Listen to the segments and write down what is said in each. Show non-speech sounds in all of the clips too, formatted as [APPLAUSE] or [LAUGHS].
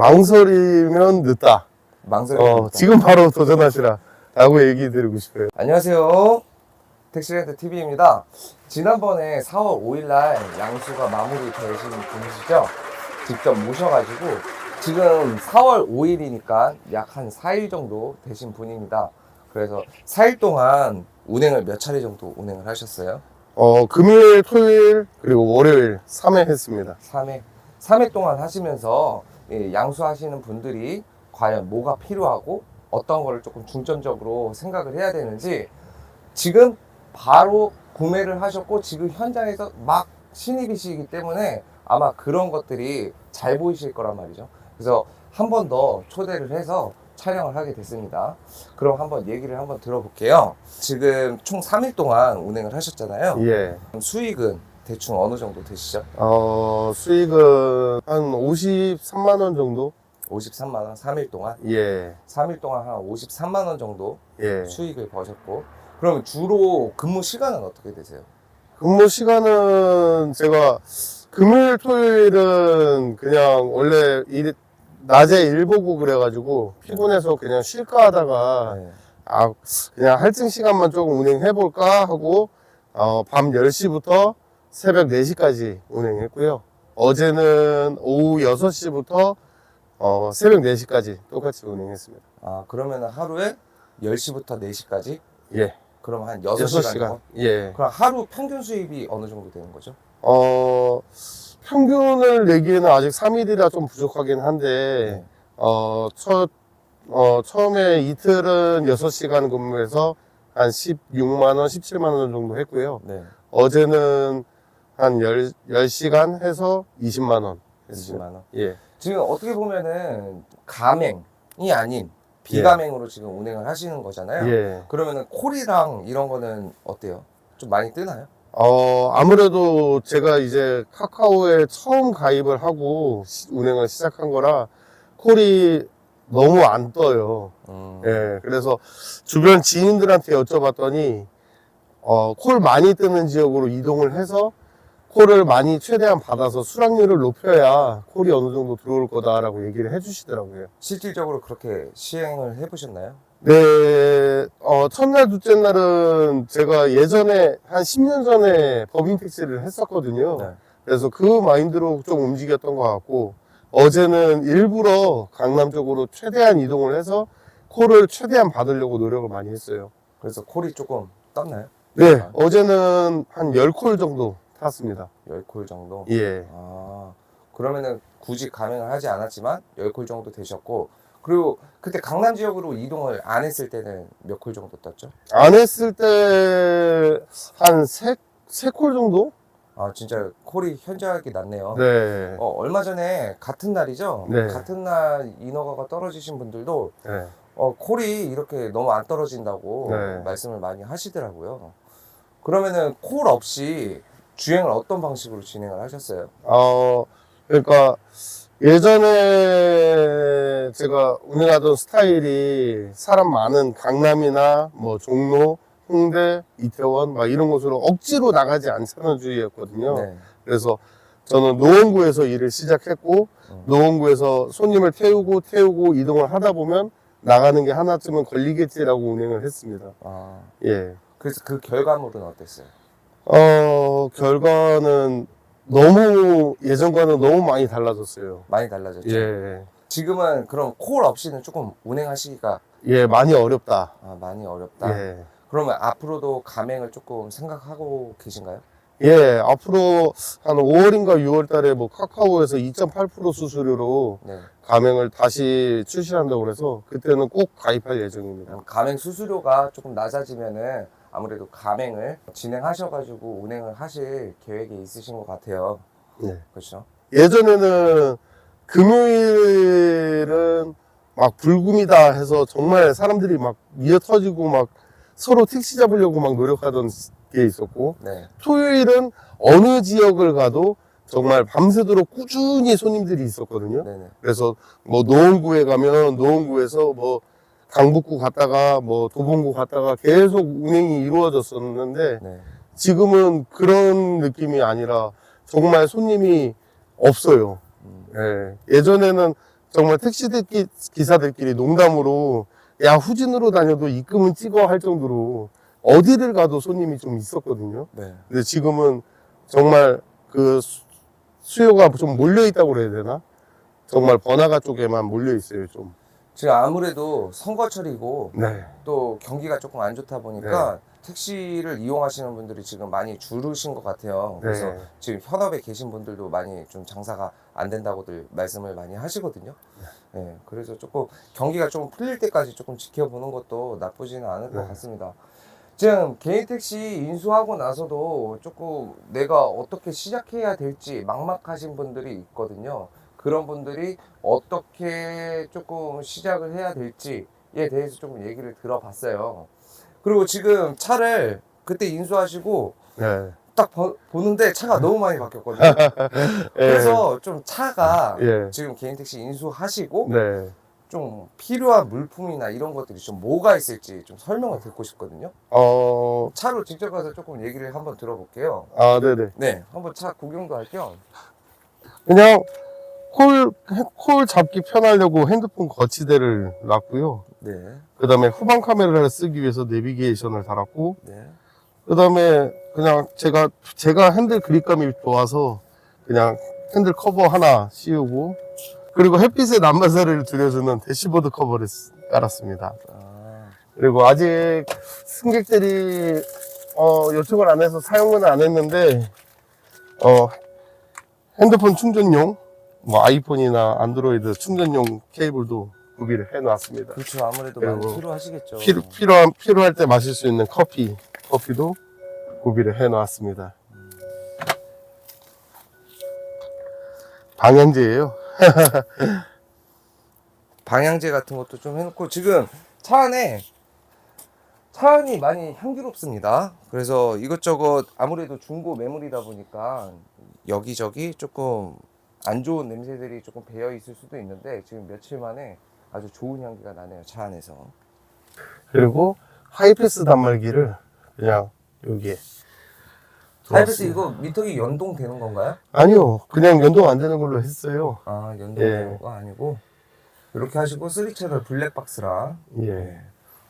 망설이면 늦다. 망설임. 어, 지금 바로 도전하시라. 라고 얘기 드리고 싶어요. 안녕하세요. 택시렌트 TV입니다. 지난번에 4월 5일날 양수가 마무리 되신 분이시죠? 직접 모셔가지고 지금 4월 5일이니까 약 한 4일 정도 되신 분입니다. 그래서 4일 동안 운행을 몇 차례 정도 운행을 하셨어요? 어, 금요일, 토요일, 그리고 월요일 3회 했습니다. 3회. 3회 동안 하시면서 예, 양수하시는 분들이 과연 뭐가 필요하고 어떤 거를 조금 중점적으로 생각을 해야 되는지 지금 바로 구매를 하셨고 지금 현장에서 막 신입이시기 때문에 아마 그런 것들이 잘 보이실 거란 말이죠. 그래서 한 번 더 초대를 해서 촬영을 하게 됐습니다. 그럼 한번 얘기를 한번 들어볼게요. 지금 총 3일 동안 운행을 하셨잖아요. 예. 수익은 대충 어느 정도 되시죠? 어, 수익은 한 53만 원 정도? 53만 원 3일 동안 예. 3일 동안 한 53만 원 정도 예. 수익을 버셨고 그러면 주로 근무 시간은 어떻게 되세요? 근무 시간은 제가 금요일, 토요일은 그냥 원래 일, 낮에 일 보고 그래가지고 피곤해서 그냥 쉴까 하다가 네. 아, 그냥 할증 시간만 조금 운행해 볼까 하고 어, 밤 10시부터 새벽 4시까지 운행했고요. 어제는 오후 6시부터 어, 새벽 4시까지 똑같이 운행했습니다. 아 그러면 하루에 10시부터 4시까지 예. 그럼 한6 6시간 시간 정도? 예. 그럼 하루 평균 수입이 어느 정도 되는 거죠? 어, 평균을 내기에는 아직 3일이라 좀 부족하긴 한데, 네. 어, 첫, 어, 처음에 이틀은 6시간 근무해서 한 16만원, 17만원 정도 했고요. 네. 어제는 한 10, 10시간 해서 20만원 20만 했어요. 원. 예. 지금 어떻게 보면은 가맹이 아닌 비가맹으로 지금 운행을 하시는 거잖아요. 예. 그러면은 콜이랑 이런 거는 어때요? 좀 많이 뜨나요? 어, 아무래도 제가 이제 카카오에 처음 가입을 하고 시- 운행을 시작한 거라 콜이 너무 안 떠요. 음. 예, 그래서 주변 지인들한테 여쭤봤더니, 어, 콜 많이 뜨는 지역으로 이동을 해서 콜을 많이 최대한 받아서 수락률을 높여야 콜이 어느 정도 들어올 거다라고 얘기를 해주시더라고요. 실질적으로 그렇게 시행을 해보셨나요? 네, 어, 첫날, 둘째 날은 제가 예전에 한 10년 전에 법인 택시를 했었거든요. 네. 그래서 그 마인드로 좀 움직였던 것 같고, 어제는 일부러 강남 쪽으로 최대한 이동을 해서 콜을 최대한 받으려고 노력을 많이 했어요. 그래서 콜이 조금 떴나요? 네, 어제는 한 10콜 정도 탔습니다. 10콜 정도? 예. 아, 그러면은 굳이 가맹을 하지 않았지만 10콜 정도 되셨고, 그리고 그때 강남 지역으로 이동을 안 했을 때는 몇 콜 정도 떴죠? 안 했을 때한 세, 세콜 정도? 아, 진짜 콜이 현저하게 낮네요. 네. 어, 얼마 전에 같은 날이죠? 네. 같은 날 인허가가 떨어지신 분들도 네. 어, 콜이 이렇게 너무 안 떨어진다고 네. 말씀을 많이 하시더라고요. 그러면은 콜 없이 주행을 어떤 방식으로 진행을 하셨어요? 어, 그러니까 예전에 제가 운행하던 스타일이 사람 많은 강남이나 뭐 종로, 홍대, 이태원 막 이런 곳으로 억지로 나가지 않자는 주의였거든요. 네. 그래서 저는 노원구에서 일을 시작했고 음. 노원구에서 손님을 태우고 태우고 이동을 하다 보면 나가는 게 하나쯤은 걸리겠지라고 운행을 했습니다. 아, 예. 그래서 그 결과물은 어땠어요? 어, 결과는 너무 예전과는 너무 많이 달라졌어요. 많이 달라졌죠? 예. 지금은 그럼 콜 없이는 조금 운행하시기가 예, 많이 어렵다. 아, 많이 어렵다. 예. 그러면 앞으로도 가맹을 조금 생각하고 계신가요? 예, 앞으로 한 5월인가 6월 달에 뭐 카카오에서 2.8% 수수료로 네. 가맹을 다시 출시한다고 그래서 그때는 꼭 가입할 예정입니다. 가맹 수수료가 조금 낮아지면은 아무래도 가맹을 진행하셔가지고 운행을 하실 계획이 있으신 것 같아요. 네. 그렇죠? 예전에는 금요일은 막 불금이다 해서 정말 사람들이 막 미어 터지고 막 서로 택시 잡으려고 막 노력하던 게 있었고 네. 토요일은 어느 지역을 가도 정말 밤새도록 꾸준히 손님들이 있었거든요. 네네. 그래서 뭐 노원구에 가면 노원구에서 뭐 강북구 갔다가 뭐 도봉구 갔다가 계속 운행이 이루어졌었는데 네. 지금은 그런 느낌이 아니라 정말 손님이 없어요. 음, 예. 예전에는 정말 택시 기- 기사들끼리 농담으로 야 후진으로 다녀도 입금은 찍어 할 정도로 어디를 가도 손님이 좀 있었거든요. 네. 근데 지금은 정말 그 수- 수요가 좀 몰려 있다고 그래야 되나? 정말 번화가 쪽에만 몰려 있어요, 좀. 지금 아무래도 선거철이고 네. 또 경기가 조금 안 좋다 보니까 택시를 이용하시는 분들이 지금 많이 줄으신 것 같아요. 그래서 네. 지금 현업에 계신 분들도 많이 좀 장사가 안 된다고들 말씀을 많이 하시거든요. 네, 그래서 조금 경기가 좀 풀릴 때까지 조금 지켜보는 것도 나쁘지는 않을 것 네. 같습니다. 지금 개인 택시 인수하고 나서도 조금 내가 어떻게 시작해야 될지 막막하신 분들이 있거든요. 그런 분들이 어떻게 조금 시작을 해야 될지에 대해서 조금 얘기를 들어봤어요. 그리고 지금 차를 그때 인수하시고 네. 딱 보, 보는데 차가 너무 많이 바뀌었거든요. [LAUGHS] 예. 그래서 좀 차가 예. 지금 개인 택시 인수하시고 네. 좀 필요한 물품이나 이런 것들이 좀 뭐가 있을지 좀 설명을 듣고 싶거든요. 어, 차로 직접 가서 조금 얘기를 한번 들어볼게요. 아, 네네. 네, 한번 차 구경도 할 겸. 그냥 콜, 콜 잡기 편하려고 핸드폰 거치대를 놨고요. 네, 그 다음에 후방 카메라를 쓰기 위해서 내비게이션을 달았고, 네. 그 다음에 그냥 제가, 제가 핸들 그립감이 좋아서 그냥 핸들 커버 하나 씌우고, 그리고 햇빛에 남마사를 줄여주는 대시보드 커버를 쓰- 깔았습니다. 아, 그리고 아직 승객들이, 어, 요청을 안 해서 사용은 안 했는데, 어, 핸드폰 충전용, 뭐 아이폰이나 안드로이드 충전용 케이블도 구비를 해 놨습니다. 그렇죠. 아무래도 많이 그리고 필요하시겠죠. 필요, 필요한, 필요할 때 마실 수 있는 커피, 커피도 구비를 해 놨습니다. 방향제예요. [LAUGHS] 방향제 같은 것도 좀 해놓고 지금 차 안에 차 안이 많이 향기롭습니다. 그래서 이것저것 아무래도 중고 매물이다 보니까 여기저기 조금 안 좋은 냄새들이 조금 배어 있을 수도 있는데 지금 며칠 만에 아주 좋은 향기가 나네요 차 안에서. 그리고 하이패스 단말기를 그냥 여기에. 하이패스. 이거 미터기 연동되는 건가요? 아니요. 그냥 연동 안 되는 걸로 했어요. 아 연동되는 예. 거 아니고 이렇게 하시고 3 채널 블랙박스랑 예. 네.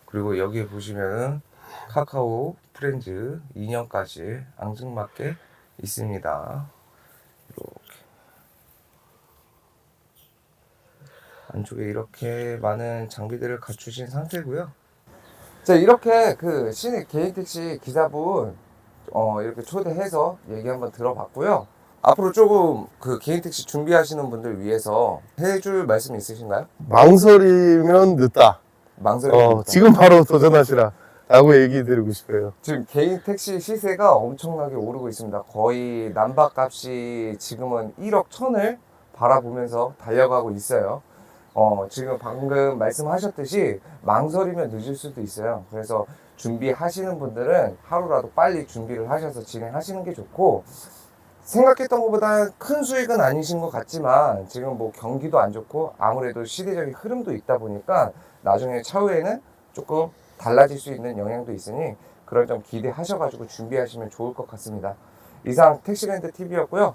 그리고 여기에 보시면은 카카오 프렌즈 2년까지 앙증맞게 있습니다. 이렇게 안쪽에 이렇게 많은 장비들을 갖추신 상태고요. 자 이렇게 그 신입 개인 택시 기사분 어, 이렇게 초대해서 얘기 한번 들어봤고요. 앞으로 조금 그 개인 택시 준비하시는 분들 위해서 해줄 말씀 있으신가요? 망설이면 늦다. 망설임 어, 지금 바로 도전하시라. 라고 얘기 드리고 싶어요. 지금 개인 택시 시세가 엄청나게 오르고 있습니다. 거의 남바값이 지금은 1억 천을 바라보면서 달려가고 있어요. 어, 지금 방금 말씀하셨듯이 망설이면 늦을 수도 있어요. 그래서 준비하시는 분들은 하루라도 빨리 준비를 하셔서 진행하시는 게 좋고, 생각했던 것보다 큰 수익은 아니신 것 같지만, 지금 뭐 경기도 안 좋고, 아무래도 시대적인 흐름도 있다 보니까, 나중에 차후에는 조금 달라질 수 있는 영향도 있으니, 그럴 점 기대하셔가지고 준비하시면 좋을 것 같습니다. 이상 택시랜드 TV였고요.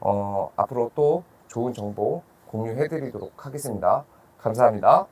어, 앞으로 또 좋은 정보 공유해드리도록 하겠습니다. 감사합니다.